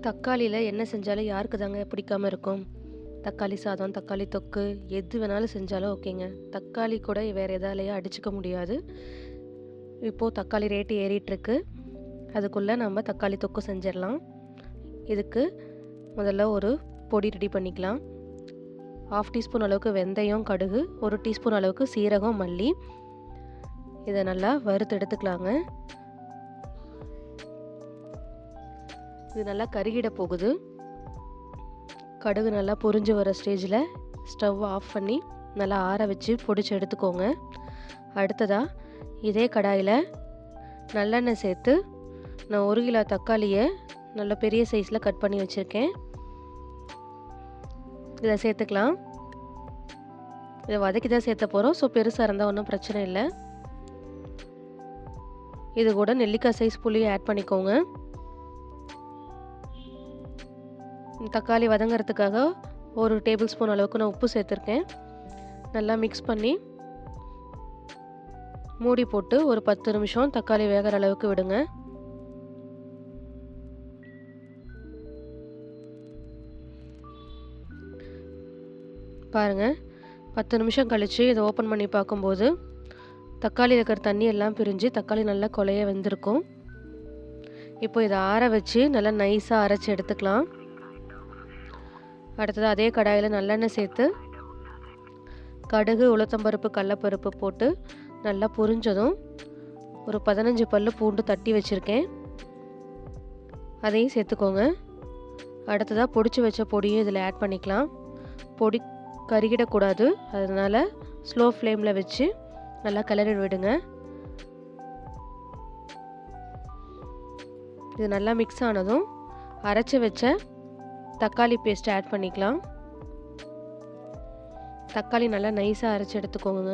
தக்காளியில் என்ன செஞ்சாலும் யாருக்கு தாங்க பிடிக்காம இருக்கும்? தக்காளி சாதம் தக்காளி தொக்கு எது வேணாலும் செஞ்சாலும் ஓகேங்க. தக்காளி கூட வேறு எதாலையும் அடிச்சுக்க முடியாது. இப்போது தக்காளி ரேட்டு ஏறிட்டுருக்கு. அதுக்குள்ளே நம்ம தக்காளி தொக்கு செஞ்சிடலாம். இதுக்கு முதல்ல ஒரு பொடி ரெடி பண்ணிக்கலாம். ஆஃப் டீஸ்பூன் அளவுக்கு வெந்தயம் கடுகு ஒரு டீஸ்பூன் அளவுக்கு சீரகம் மல்லி. இதை நல்லா வறுத்து எடுத்துக்கலாங்க. இது நல்லா கருகிட போகுது. கடுகு நல்லா பொரிஞ்சு வர ஸ்டேஜில் ஸ்டவ் ஆஃப் பண்ணி நல்லா ஆற வச்சு பொடிச்சு எடுத்துக்கோங்க. அடுத்ததாக இதே கடாயில் நல்லெண்ணெய் சேர்த்து நான் ஒரு கிலோ தக்காளியை நல்ல பெரிய சைஸில் கட் பண்ணி வச்சுருக்கேன். இதை சேர்த்துக்கலாம். இதை வதக்கி தான் சேர்த்த போகிறோம் ஸோ பெருசாக இருந்தால் ஒன்றும் பிரச்சனை இல்லை. இது கூட நெல்லிக்காய் சைஸ் புளியை ஆட் பண்ணிக்கோங்க. தக்காளி வதங்கிறதுக்காக ஒரு டேபிள் ஸ்பூன் அளவுக்கு நான் உப்பு சேர்த்துருக்கேன். நல்லா மிக்ஸ் பண்ணி மூடி போட்டு ஒரு பத்து நிமிஷம் தக்காளி வேகிற அளவுக்கு விடுங்க. பாருங்கள் பத்து நிமிஷம் கழித்து இதை ஓப்பன் பண்ணி பார்க்கும்போது தக்காளி இருக்கிற தண்ணி எல்லாம் பிரிஞ்சு தக்காளி நல்லா கொலைய வெந்திருக்கும். இப்போ இதை ஆற வச்சு நல்லா நைஸாக அரைச்சி எடுத்துக்கலாம். அடுத்தது அதே கடாயில் நல்லெண்ணெய் சேர்த்து கடுகு உளுத்தம்பருப்பு கடலப்பருப்பு போட்டு நல்லா பொரிஞ்சதும் ஒரு பதினஞ்சு பல் பூண்டு தட்டி வச்சுருக்கேன். அதையும் சேர்த்துக்கோங்க. அடுத்ததாக பொடிச்சு வச்ச பொடியும் இதில் ஆட் பண்ணிக்கலாம். பொடி கருகிடக்கூடாது. அதனால் ஸ்லோ ஃப்ளேமில் வச்சு நல்லா கிளறி விடுங்க. இது நல்லா மிக்ஸ் ஆனதும் அரைச்சி வச்ச தக்காளி பேஸ்ட் ஆட் பண்ணிக்கலாம். தக்காளி நல்லா நைஸாக அரைச்சி எடுத்துக்கோங்க.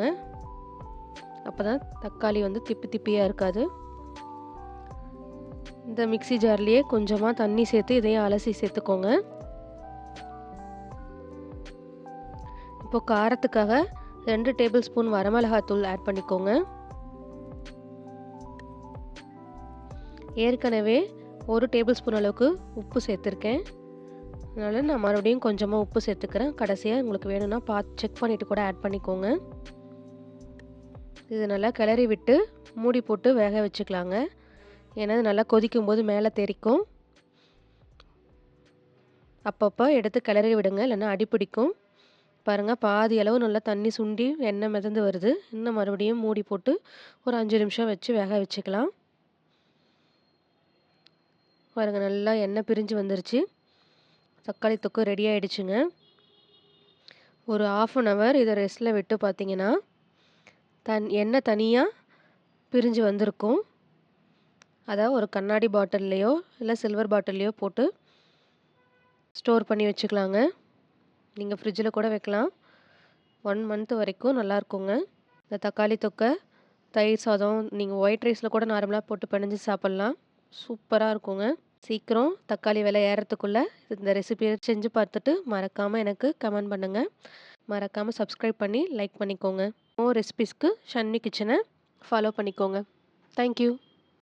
அப்போ தான் தக்காளி வந்து திப்பி திப்பியாக இருக்காது. இந்த மிக்சி ஜார்லேயே கொஞ்சமாக தண்ணி சேர்த்து இதையும் அலசி சேர்த்துக்கோங்க. இப்போ காரத்துக்காக ரெண்டு டேபிள் ஸ்பூன் வரமிளகாத்தூள் ஆட் பண்ணிக்கோங்க. ஏற்கனவே ஒரு டேபிள் ஸ்பூன் அளவுக்கு உப்பு சேர்த்துருக்கேன். அதனால் நான் மறுபடியும் கொஞ்சமாக உப்பு சேர்த்துக்கிறேன். கடைசியாக உங்களுக்கு வேணும்னா பார்த்து செக் பண்ணிவிட்டு கூட ஆட் பண்ணிக்கோங்க. இது நல்லா கிளறி விட்டு மூடி போட்டு வேக வச்சுக்கலாங்க. ஏன்னா நல்லா கொதிக்கும் போது மேலே தெரிக்கும். அப்பப்போ எடுத்து கிளறி விடுங்க இல்லைன்னா அடிப்பிடிக்கும் பாருங்கள் பாதி அளவு நல்லா தண்ணி சுண்டி எண்ணெய் மிதந்து வருது. இன்னும் மறுபடியும் மூடி போட்டு ஒரு அஞ்சு நிமிஷம் வச்சு வேக வச்சுக்கலாம். பாருங்கள் நல்லா எண்ணெய் பிரிஞ்சு வந்துருச்சு. தக்காளி தொக்கு ரெடி ஆகிடுச்சுங்க ஒரு ஆஃப் அன் ஹவர் இதை ரெஸ்ட்டில் விட்டு பார்த்தீங்கன்னா தன் எண்ணெய் தனியாக பிரிஞ்சு வந்திருக்கும். அதை ஒரு கண்ணாடி பாட்டில்லையோ இல்லை சில்வர் பாட்டில்லையோ போட்டு ஸ்டோர் பண்ணி வச்சுக்கலாங்க. நீங்கள் ஃப்ரிட்ஜில் கூட வைக்கலாம். ஒன் மந்த் வரைக்கும் நல்லாயிருக்குங்க இந்த தக்காளி தொக்கை தயிர் சாதம் நீங்கள் ஒயிட் ரைஸில் கூட நார்மலாக போட்டு பிணைஞ்சு சாப்பிட்லாம். சூப்பராக இருக்குங்க. சீக்கிரம் தக்காளி விலை ஏறத்துக்குள்ளே இந்த ரெசிபியை செஞ்சு பார்த்துட்டு மறக்காமல் எனக்கு கமெண்ட் பண்ணுங்கள் மறக்காமல் சப்ஸ்கிரைப் பண்ணி லைக் பண்ணிக்கோங்க. மோர் ரெசிபிஸ்க்கு ஷன்னி கிச்சனை ஃபாலோ பண்ணிக்கோங்க. தேங்க்யூ